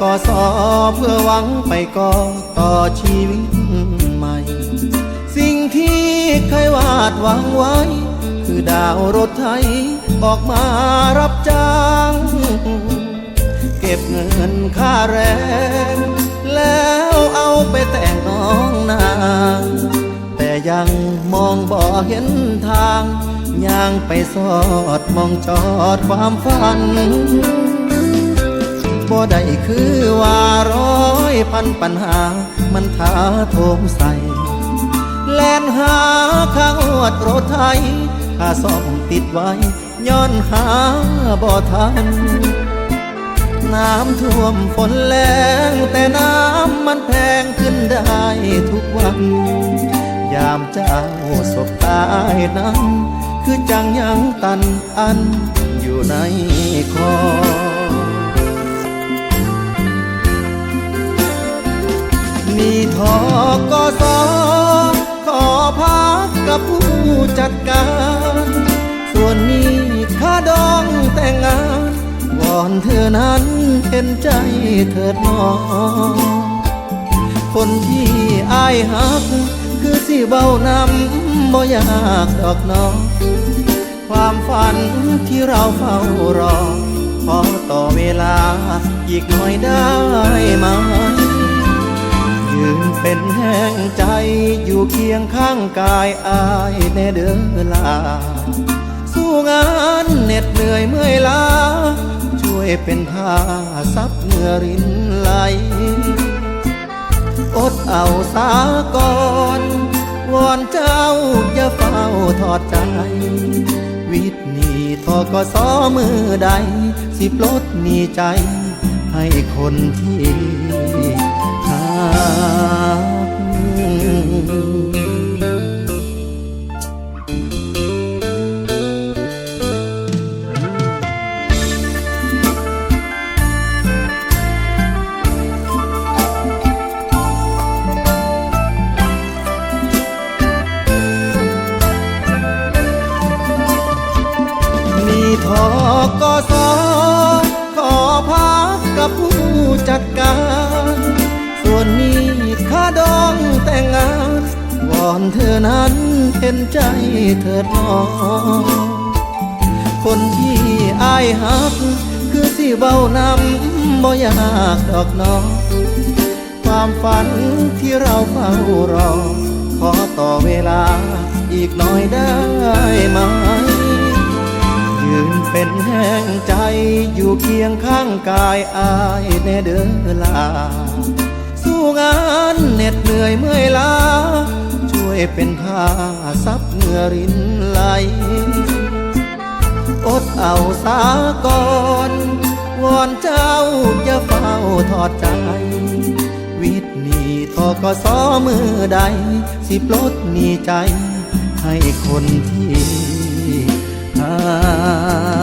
ก็สอเพื่อหวังไปก่อต่อชีวิตใหม่ สิ่งที่เคยวาดหวังไว้ คือดาวรถไทยออกมารับจ้าง เก็บเงินค่าแรง แล้วเอาไปแต่งน้องนาง แต่ยังมองบ่เห็นทางย่างไปสอดมองจอดความฝัน บ่ได้คือว่าร้อยพันปัญหา มันท้าโถมใส่แล่นหาข้างอวดรถไทยข้าซ่อมติดไว้ ย้อนหาบ่ทัน น้ำท่วมฝนแรงแต่น้ำมันแพงขึ้นได้ทุกวัน ยามเจ้าสบตายนั้น คือจังยังตันอันอยู่ในคอ มีทอกสขอพักกับผู้จัดการ ส่วนนี้ค่าดองแต่งงานวอนเธอนั้นเห็นใจเถิดน้อง คนที่อายหัก คือสิเบานำบ่อยากดอกน้อง ความฝันที่เราเฝ้ารอขอต่อเวลาอีกหน่อยได้ไหม เป็นแห่งใจอยู่เคียงข้างกายอายแน่เดินลา สู้งานเหน็ดเหนื่อยเมื่อยล้า ช่วยเป็นผ้าซับเหงื่อรินไหล อดเอาสาก่อนวอนเจ้าอย่าเฝ้าทอดใจ วิทนีทอกสอมือใด สิปลดหนีใจ ให้คนที่ กับผู้จัดการ ส่วนนี้ค่าดองแต่งงานวอนเธอนั้นเห็นใจเถิดน้องคนที่อายหัก คือสิเบานำบ่อยากดอกน้อง ความฝันที่เราเฝ้ารอ ขอต่อเวลาอีกหน่อยได้ เป็นแห่งใจอยู่เคียงข้างกายอายแน่เดินลา สู้งานเหน็ดเหนื่อยเมื่อยล้า ช่วยเป็นผ้าซับเหงื่อรินไหล อดเอาสาก่อนวอนเจ้าอย่าเฝ้าทอดใจ วิทนีทอกสอมือใด สิปลดหนีใจ ให้คนที่หา